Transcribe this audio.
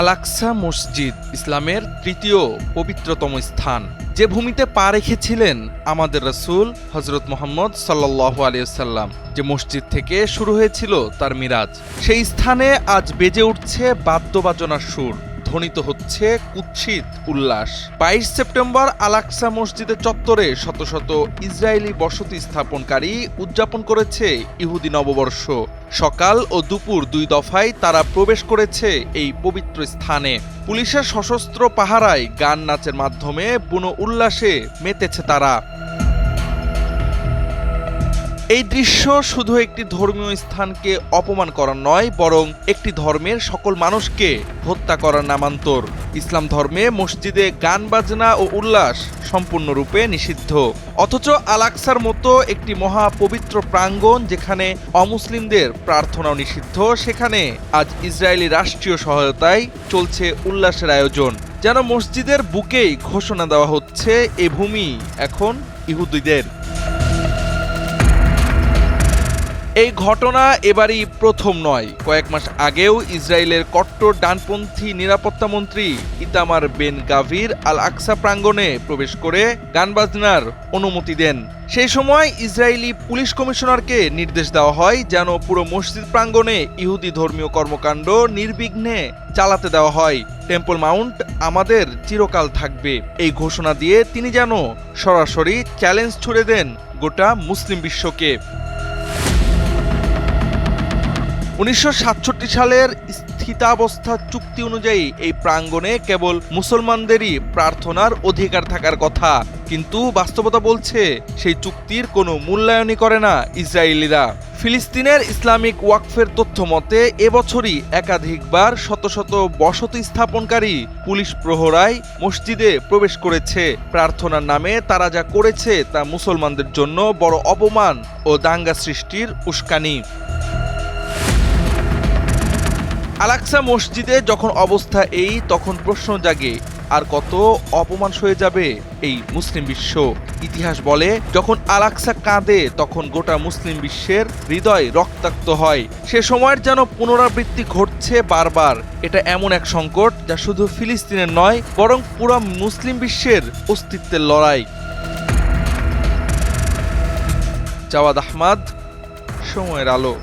আলাক্সা মসজিদ ইসলামের তৃতীয় পবিত্রতম স্থান। যে ভূমিতে পা রেখেছিলেন আমাদের রসুল হজরত মোহাম্মদ সাল্লাহ আলিয়াল্লাম যে মসজিদ থেকে শুরু হয়েছিল তার মিরাজ। সেই স্থানে আজ বেজে উঠছে বাদ্যবাজনার সুর। ধ্বনিত হচ্ছে কুৎসিত উল্লাস। বাইশ সেপ্টেম্বর আলাক্সা মসজিদের চত্বরে শত শত ইসরায়েলি বসতি স্থাপনকারী উদযাপন করেছে ইহুদি নববর্ষ। সকাল ও দুপুর দুই দফায় তারা প্রবেশ করেছে এই পবিত্র স্থানে। পুলিশের সশস্ত্র পাহারায় গান নাচের মাধ্যমে বুনো উল্লাসে মেতেছে তারা। এই দৃশ্য শুধু একটি ধর্মীয় স্থানকে অপমান করার নয়, বরং একটি ধর্মের সকল মানুষকে হত্যা করার নামান্তর। ইসলাম ধর্মে মসজিদে গান বাজনা ও উল্লাস সম্পূর্ণরূপে নিষিদ্ধ। অথচ আলাক্সার মতো একটি মহা পবিত্র প্রাঙ্গণ যেখানে অমুসলিমদের প্রার্থনাও নিষিদ্ধ, সেখানে আজ ইসরায়েলি রাষ্ট্রীয় সহায়তায় চলছে উল্লাসের আয়োজন। যেন মসজিদের বুকেই ঘোষণা দেওয়া হচ্ছে, এ ভূমি এখন ইহুদিদের। এই ঘটনা এবারই প্রথম নয়। কয়েক মাস আগেও ইসরায়েলের কট্টর ডানপন্থী নিরাপত্তা মন্ত্রী ইতামার বেন গাভির আল আকসা প্রাঙ্গণে প্রবেশ করে গান বাজনার অনুমতি দেন। সেই সময় ইসরায়েলি পুলিশ কমিশনারকে নির্দেশ দেওয়া হয় যেন পুরো মসজিদ প্রাঙ্গণে ইহুদি ধর্মীয় কর্মকাণ্ড নির্বিঘ্নে চালাতে দেওয়া হয়। টেম্পল মাউন্ট আমাদের চিরকাল থাকবে। এই ঘোষণা দিয়ে তিনি যেন সরাসরি চ্যালেঞ্জ ছুড়ে দেন গোটা মুসলিম বিশ্বকে। উনিশশো সাতষট্টি সালের স্থিতাবস্থা চুক্তি অনুযায়ী এই প্রাঙ্গণে কেবল মুসলমানদেরই প্রার্থনার অধিকার থাকার কথা। কিন্তু বাস্তবতা বলছে, সেই চুক্তির কোনো মূল্যায়নই করে না ইসরায়েলিরা। ফিলিস্তিনের ইসলামিক ওয়াকফের তথ্য মতে, এবছরই একাধিকবার শত শত বসতি স্থাপনকারী পুলিশ প্রহরায় মসজিদে প্রবেশ করেছে। প্রার্থনার নামে তারা যা করেছে তা মুসলমানদের জন্য বড় অপমান ও দাঙ্গা সৃষ্টির উস্কানি। আলাক্সা মসজিদে যখন অবস্থা এই, তখন প্রশ্ন জাগে, আর কত অপমান হয়ে যাবে এই মুসলিম বিশ্ব? ইতিহাস বলে, যখন আলাক্সা কাঁদে, তখন গোটা মুসলিম বিশ্বের হৃদয় রক্তাক্ত হয়। সে সময়ের যেন পুনরাবৃত্তি ঘটছে বারবার, এটা এমন এক সংকট যা শুধু ফিলিস্তিনের নয়, বরং পুরো মুসলিম বিশ্বের অস্তিত্বের লড়াই। জাওয়াদ আহমাদ, সময়ের আলো।